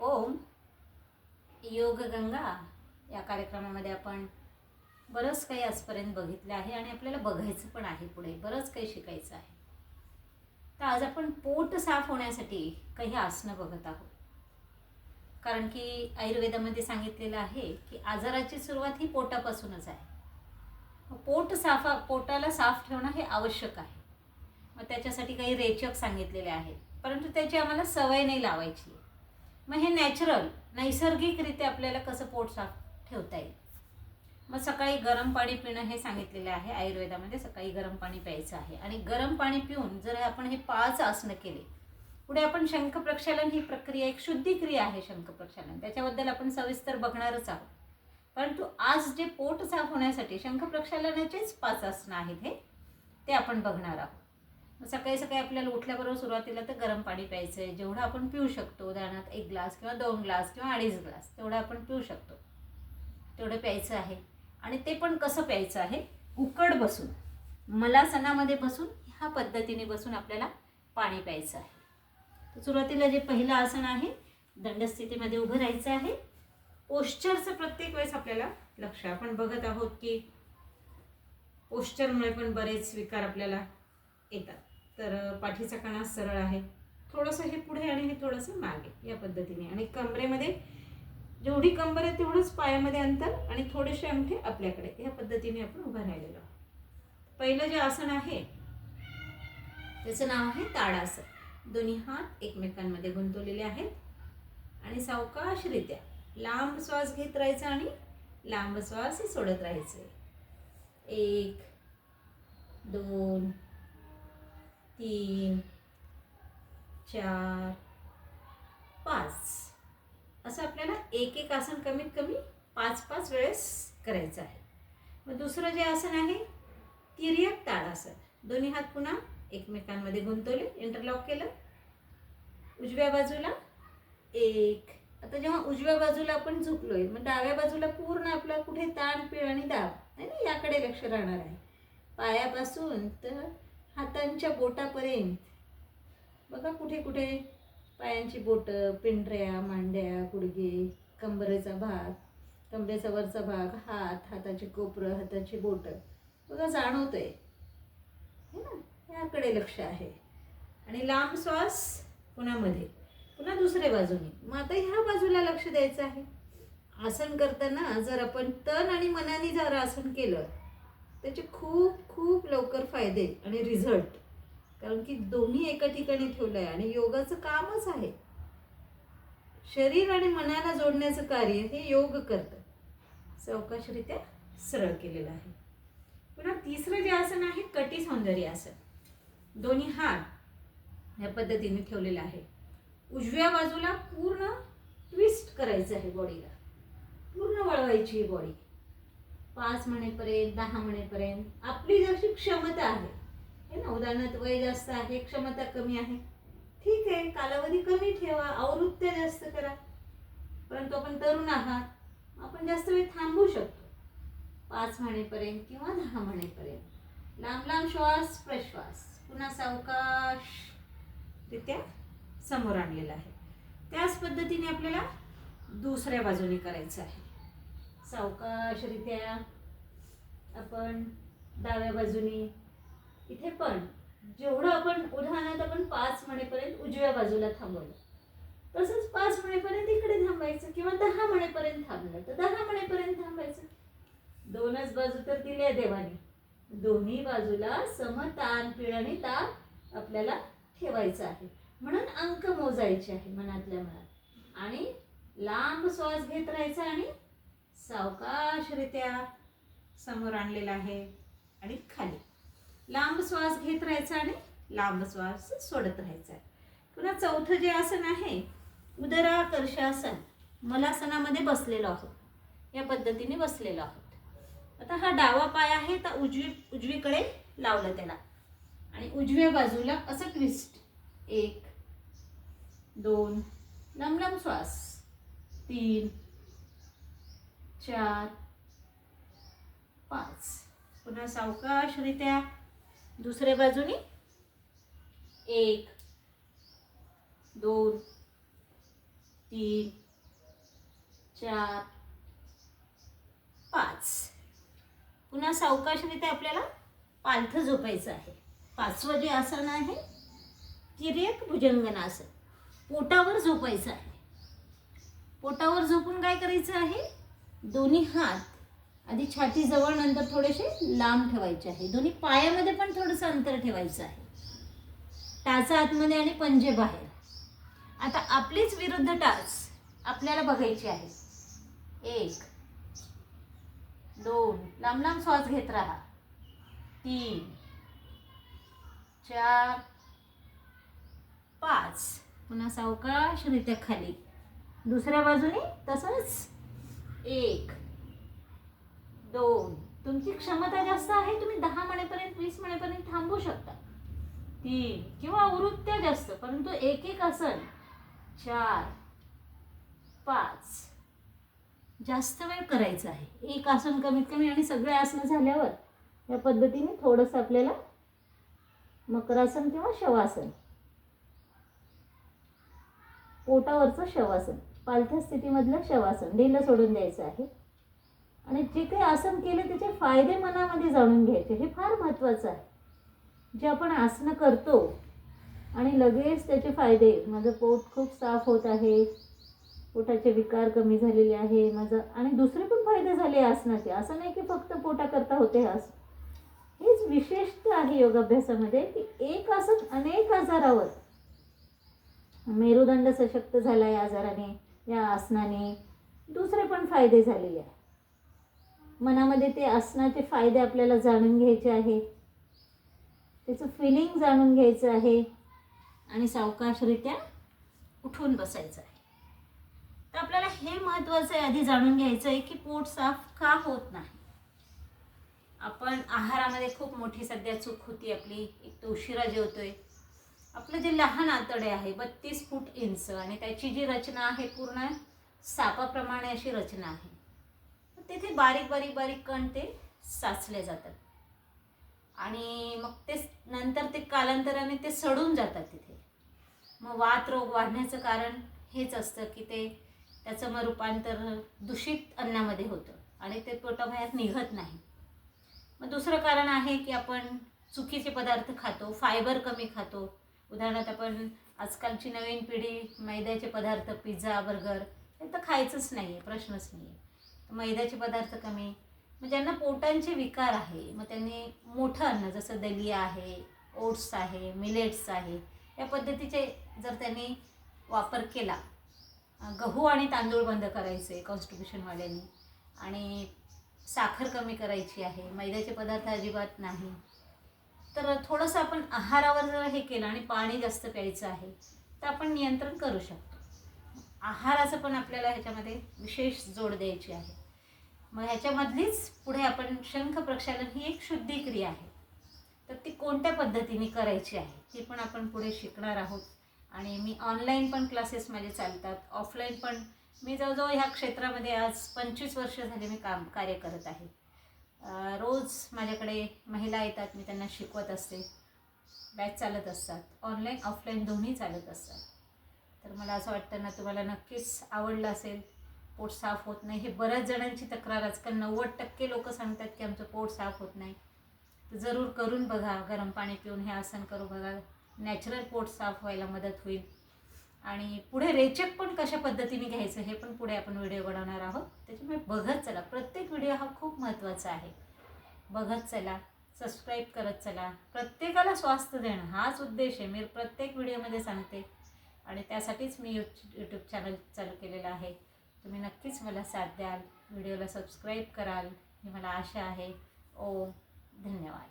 ओम योग गंगा या कार्यक्रमामध्ये आपण बरंच काही आजपर्यंत बघितलं आहे आणि आपल्याला बघायचं पण आहे पुढे. बरंच काही शिकायचं आहे. तर आज आपण पोट साफ होण्यासाठी काही आसनं बघत आहोत. कारण की आयुर्वेदामध्ये सांगितलेलं आहे की आजाराची सुरुवात ही पोटापासूनच आहे. पोट साफा पोटाला साफ ठेवणं हे आवश्यक आहे. मग त्याच्यासाठी काही रेचक सांगितलेले आहेत. परंतु त्याची आम्हाला सवय नाही लावायची. मग हे नॅचरल नैसर्गिकरित्या आपल्याला कसं पोट साफ ठेवता येईल? मग सकाळी गरम पाणी पिणं हे सांगितलेलं आहे आयुर्वेदामध्ये सकाळी गरम पाणी प्यायचं आहे. आणि गरम पाणी पिऊन जर आपण हे पाच आसनं केले पुढे आपण शंख प्रक्षालन ही प्रक्रिया एक शुद्धी क्रिया आहे शंख प्रक्षालन त्याच्याबद्दल आपण सविस्तर बघणारच आहोत. परंतु आज जे पोट साफ होण्यासाठी शंख प्रक्षालनाचेच पाच आसनं आहेत हे ते आपण बघणार आहोत. सकाळी सकाळी आपल्याला उठल्याबरोबर सुरुवातीला तर गरम पाणी प्यायचं आहे जेवढं आपण पिऊ शकतो उदाहरणार्थ एक ग्लास किंवा दोन ग्लास किंवा अडीच ग्लास तेवढं आपण पिऊ शकतो. तेवढं प्यायचं आहे. आणि ते पण कसं प्यायचं आहे? उकड बसून मलासनामध्ये बसून ह्या पद्धतीने बसून आपल्याला पाणी प्यायचं आहे. तर सुरुवातीला जे पहिलं आसन आहे दंडस्थितीमध्ये उभं राहायचं आहे. पोश्चरचं प्रत्येक वेळेस आपल्याला लक्ष आपण बघत आहोत की पोश्चरमुळे पण बरेच विकार आपल्याला येतात. तर पाठीचा कणा सरळ आहे. थोडंसं हे पुढे आणि हे थोडंसं मागे या पद्धतीने. आणि कमरेमध्ये जेवढी कंबर आहे तेवढंच पायामध्ये अंतर आणि थोडेसे अंगठे आपल्याकडे. या पद्धतीने आपण उभं राहिलेलो पहिलं जे आसन आहे त्याचं नाव आहे ताडासन. दोन्ही हात एकमेकांमध्ये गुंतवलेले आहेत. आणि सावकाशरित्या लांब श्वास घेत राहायचा आणि लांब श्वास सोडत राहायचे. एक दोन तीन चार पाच. असं आपल्याला एक एक आसन कमीत कमी पाच पाच वेळेस करायचं आहे. मग दुसरं जे आसन आहे तिर्यक ताडासन दोन्ही हात पुन्हा एकमेकांमध्ये गुंतवले इंटरलॉक केलं. उजव्या बाजूला एक. आता जेव्हा उजव्या बाजूला आपण झुकलोय मग डाव्या बाजूला पूर्ण आपला कुठे ताण पिळ आणि दाब आहे ना याकडे लक्ष राहणार आहे. पायापासून तर हातांच्या बोटापर्यंत. बघा कुठे कुठे पायांची बोटं पिंढऱ्या मांड्या गुडघे कंबरेचा भाग कंबरेचा वरचा भाग हात हाताची कोपरं हाताची बोटं. बघा जाणवतंय. आहे ना याकडे लक्ष आहे. आणि लांब श्वास पुण्यामध्ये पुन्हा दुसऱ्या बाजूने. मग आता ह्या बाजूला लक्ष द्यायचं आहे. आसन करताना जर आपण तन आणि मनाने जर आसन केलं त्याचे खूप खूप लवकर फायदे आणि रिझल्ट कारण की दोन्ही एका ठिकाणी ठेवलं आहे आणि योगाचं कामच आहे. शरीर आणि मनाला जोडण्याचं कार्य हे योग करतं. सावकाशरित्या सरळ केलेलं आहे. पुन्हा तिसरं जे आसन आहे कटी सौंदर्य आसन. दोन्ही हात या पद्धतीने ठेवलेलं आहे. उजव्या बाजूला पूर्ण ट्विस्ट करायचं आहे बॉडीला पूर्ण वळवायची ही बॉडी पाच म्हणेपर्यंत दहा म्हणेपर्यंत आपली जशी क्षमता आहे हे ना? उदाहरणार्थ वय जास्त आहे क्षमता कमी आहे. ठीक आहे कालावधी कमी ठेवा आवृत्त्या जास्त करा. परंतु आपण तरुण आहात. आपण जास्त वेळ थांबू शकतो. पाच म्हणेपर्यंत किंवा दहा म्हणेपर्यंत लांब लांब श्वास प्रश्वास. पुन्हा सावकाश रित्या समोर आणलेला आहे. त्याच पद्धतीने आपल्याला दुसऱ्या बाजूने करायचं आहे. सावकाशरित्या आपण डाव्या बाजूने इथे पण जेवढं आपण उदाहरणार्थ आपण पाच म्हणेपर्यंत उजव्या बाजूला थांबवलं. तसंच पाच म्हणेपर्यंत इकडे थांबायचं किंवा दहा म्हणेपर्यंत थांबलं. तर दहा म्हणेपर्यंत थांबायचं. दोनच बाजू तर दिल्या देवाने. दोन्ही बाजूला समतान पिळणी ताप आपल्याला ठेवायचं आहे. म्हणून अंक मोजायचे आहे मनातल्या मनात. आणि लांब श्वास घेत राहायचा आणि सावकाशरित्या समोर आणलेला आहे आणि खाली. लांब श्वास घेत राहायचा आणि लांब श्वास सोडत राहायचा. आहे पुन्हा चौथं जे आसन आहे उदराकर्षासन मलासनामध्ये बसलेलो आहोत. या पद्धतीने बसलेलो आहोत. आता हा डावा पाय आहे तर उजवी उजवीकडे लावलं त्याला. आणि उजव्या बाजूला असं ट्विस्ट एक दोन लंब श्वास. तीन चार पाच. पुन्हा सावकाशरित्या दुसऱ्या बाजूने एक दोन तीन चार पाच. पुन्हा सावकाशरित्या आपल्याला पालथं झोपायचं आहे. पाचवं जे आसन आहे तिरेक भुजंगनासन पोटावर झोपायचं आहे. पोटावर झोपून काय करायचं आहे? दोन्ही हात आधी छाती जवळ नंतर थोडेसे लांब ठेवायचे आहे. दोन्ही पायामध्ये पण थोडंसं अंतर ठेवायचं आहे. टाचा आतमध्ये आणि पंजे बाहेर. आता आपलीच विरुद्ध टाच आपल्याला बघायची आहे. एक दोन लांब लांब श्वास घेत राहा. तीन चार पाच. पुन्हा सावकाशरित्या खाली. दुसऱ्या बाजूने तसंच एक दोन. तुमची क्षमता जास्त आहे तुम्ही दहा म्हणेपर्यंत वीस म्हणेपर्यंत थांबू शकता. तीन किंवा आवृत्त्या जास्त परंतु एक एक आसन चार पाच. जास्त वेळ करायचं आहे. एक आसन कमीत कमी आणि सगळे आसनं झाल्यावर या पद्धतीने थोडंसं आपल्याला मकरासन किंवा शवासन. पोटावरचं शवासन. पालथ्या स्थितीमधलं शवासन ढिलं सोडून द्यायचं आहे. आणि जे काही आसन केले त्याचे फायदे मनामध्ये जाणून घ्यायचे हे फार महत्त्वाचं आहे. जे आपण आसनं करतो आणि लगेच त्याचे फायदे माझं पोट खूप साफ होत आहे पोटाचे विकार कमी झालेले आहे माझं आणि दुसरे पण फायदे झाले आसनाचे. असं नाही की फक्त पोटाकरता होते आसन हेच विशेषतः आहे योगाभ्यासामध्ये की एक आसन अनेक आजारावर. मेरुदंड सशक्त झाला आहे आजाराने. या आसनाने दुसरे पण फायदे झालेले आहे मनामध्ये ते आसनाचे फायदे आपल्याला जाणून घ्यायचे आहे त्याचं फिलिंग जाणून घ्यायचं आहे आणि सावकाशरित्या उठून बसायचं आहे. तर आपल्याला हे महत्त्वाचं आहे आधी जाणून घ्यायचं आहे की पोट साफ का होत नाही. आपण आहारामध्ये खूप मोठी सध्या चूक होती आपली. एक तर उशिरा जेवतोय. आपलं जे लहान आतडे आहे बत्तीस फूट इंच आणि त्याची जी रचना आहे पूर्ण सापाप्रमाणे अशी रचना आहे. तर तिथे बारीक बारीक बारीक कण ते साचले जातात. आणि मग ते नंतर ते कालांतराने ते सडून जातात तिथे. मग वात रोग वाढण्याचं कारण हेच असतं की ते त्याचं मग रूपांतर दूषित अन्नामध्ये होतं आणि ते पोटाबाहेर निघत नाही. मग दुसरं कारण आहे की आपण चुकीचे पदार्थ खातो फायबर कमी खातो उदाहरणार्थ आपण आजकालची नवीन पिढी मैद्याचे पदार्थ पिझ्झा बर्गर हे तर खायचंच नाही आहे प्रश्नच नाही आहे मैद्याचे पदार्थ कमी मग ज्यांना पोटांचे विकार आहे मग त्यांनी मोठं अन्न जसं दलिया आहे ओट्स आहे मिलेट्स आहे या पद्धतीचे जर त्यांनी वापर केला गहू आणि तांदूळ बंद करायचे कॉन्स्टिट्युशनवाल्यांनी आणि साखर कमी करायची आहे मैद्याचे पदार्थ अजिबात नाही तर थोडंसं आपण आहारावर जर हे केलं आणि पाणी जास्त प्यायचं आहे तर आपण नियंत्रण करू शकतो. आहाराचं पण आपल्याला ह्याच्यामध्ये विशेष जोड द्यायची आहे. मग ह्याच्यामधलीच पुढे आपण शंख प्रक्षालन ही एक शुद्धी क्रिया आहे. तर ती कोणत्या पद्धतीने करायची आहे ती पण आपण पुढे शिकणार आहोत. आणि मी ऑनलाईन पण क्लासेस माझे चालतात ऑफलाईन पण. मी जवळजवळ ह्या क्षेत्रामध्ये आज पंचवीस वर्ष झाले मी काम कार्य करत आहे. रोज माझ्याकडे महिला येतात मी त्यांना शिकवत असते. बॅच चालत असतात. ऑनलाईन ऑफलाईन दोन्ही चालत असतात. तर मला असं वाटतं ना तुम्हाला नक्कीच आवडलं असेल. पोट साफ होत नाही. हे बऱ्याच जणांची तक्रार आजकाल नव्वद टक्के लोक सांगतात की आमचं पोट साफ होत नाही. तर जरूर करून बघा. गरम पाणी पिऊन हे आसन करू बघा. नॅचरल पोट साफ व्हायला मदत होईल. आणि पुढे रेचक पण कशा पद्धतीने घ्यायचं हे पण पुढे आपण व्हिडिओ बनवणार आहोत. त्याच्यामुळे बघत चला. प्रत्येक व्हिडिओ हा खूप महत्त्वाचा आहे. बघत चला. सबस्क्राईब करत चला. प्रत्येकाला स्वास्थ्य देणं हाच उद्देश आहे. मी प्रत्येक व्हिडिओमध्ये सांगते. आणि त्यासाठीच मी यूट्यूब यूट्यूब चॅनल चालू केलेलं आहे. तुम्ही नक्कीच मला साथ द्याल. व्हिडिओला सबस्क्राईब कराल. ही मला आशा आहे. ओम. धन्यवाद.